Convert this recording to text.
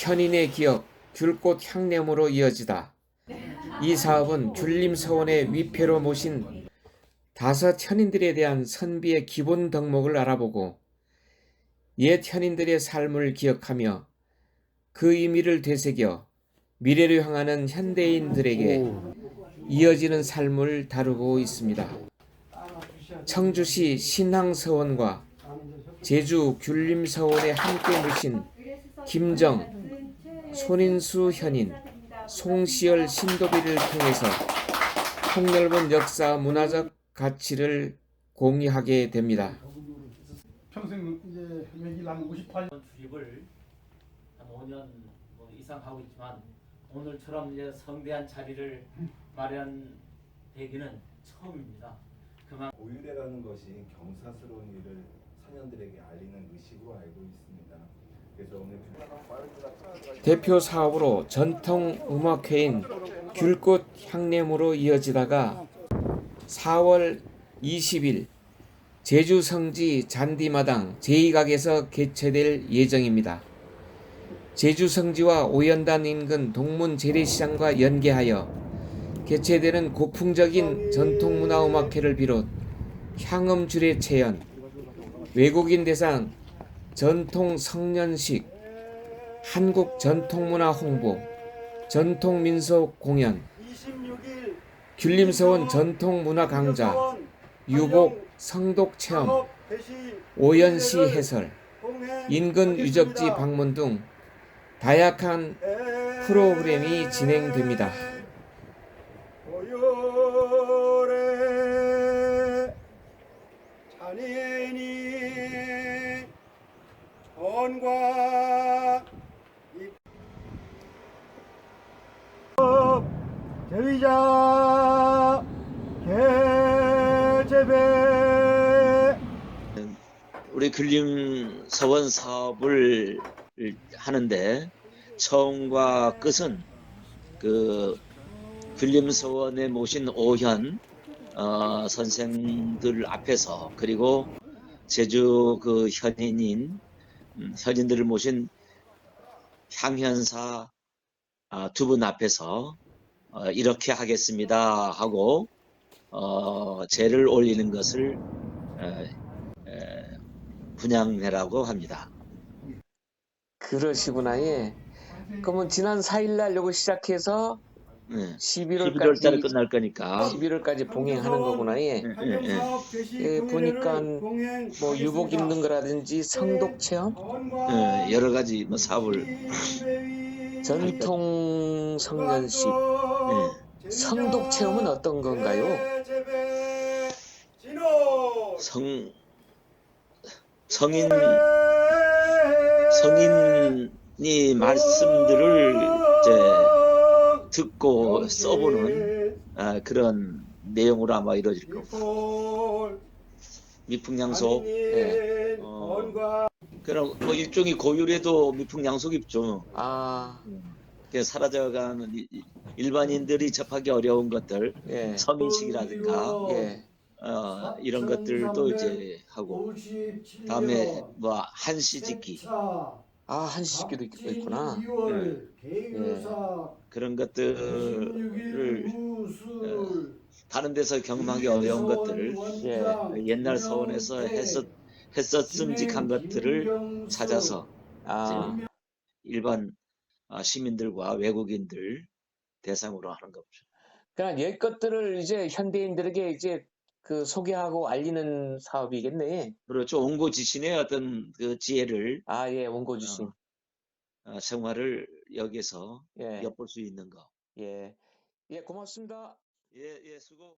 현인의 기억 귤꽃 향냄으로 이어지다. 이 사업은 귤림서원의 위패로 모신 다섯 현인들에 대한 선비의 기본 덕목을 알아보고 옛 현인들의 삶을 기억하며 그 의미를 되새겨 미래를 향하는 현대인들에게 이어지는 삶을 다루고 있습니다. 청주시 신항서원과 제주 귤림서원에 함께 모신 김정, 손인수 현인, 송시열 신도비를 통해서 폭넓은 역사 문화적 가치를 공유하게 됩니다. 평생 이제 외길 한 58. 출입을 한 5년 뭐 이상 하고 있지만 오늘처럼 이제 성대한 자리를 마련되기는 처음입니다. 그만 고유래라는 것이 경사스러운 일을 선현들에게 알리는 의식으로 알고 있습니다. 대표 사업으로 전통 음악회인 귤꽃 향냄으로 이어지다가 4월 20일 제주 성지 잔디마당 제2각에서 개최될 예정입니다. 제주 성지와 오연단 인근 동문 재래시장과 연계하여 개최되는 고풍적인 전통문화음악회를 비롯 향음주례 체연, 외국인 대상 전통 성년식, 한국 전통문화 홍보, 전통 민속 공연, 귤림서원 전통문화 강좌, 유복 성독 체험, 오연시 해설, 인근 유적지 방문 등 다양한 프로그램이 진행됩니다. 전과 대의자 개재배. 우리 근림 서원 사업을 하는데 처음과 끝은 그 근림 서원에 모신 오현 어, 선생들 앞에서 그리고 제주 그 현인인 음, 현인들을 모신 향현사 아, 두분 앞에서 어, 이렇게 하겠습니다 하고 어, 제를 올리는 것을 어, 에, 분양회라고 합니다. 그러시구나, 예. 그러면 지난 4일날 요거 시작해서 네. 11월까지 11월 달에 끝날 거니까 11월까지 봉행하는 거구나, 예. 예, 예. 예, 보니까 뭐 유복 입는 거라든지 성독 체험, 예, 여러 가지 뭐 사업을 전통 성년식, 예. 성독 체험은 어떤 건가요? 성 성인 성인이 말씀들을 이제 듣고 써보는 아, 그런 내용으로 아마 이루어질 거고 미풍양속. 예. 어. 그럼 뭐 일종의 고율에도 미풍양속 입죠. 아, 그 사라져가는 일반인들이 접하기 어려운 것들 예, 서민식이라든가 예, 어, 이런 것들도 이제 하고 다음에 뭐 한시 짓기 아 한시식기도 있구나. 그런 것들을 어, 다른 데서 경험하기 어려운 것들을 예. 옛날 서원에서 했었 했었음직한 것들을 찾아서 아, 일반 어, 시민들과 외국인들 대상으로 하는 거죠. 그냥 옛 것들을 이제 현대인들에게 이제 그 소개하고 알리는 사업이겠네. 그렇죠. 옹고 지신의 어떤 그 지혜를 아, 예, 원고 주신. 어, 생활을 여기서 예, 엿볼 수 있는 거. 예, 예, 고맙습니다. 예, 예, 수고.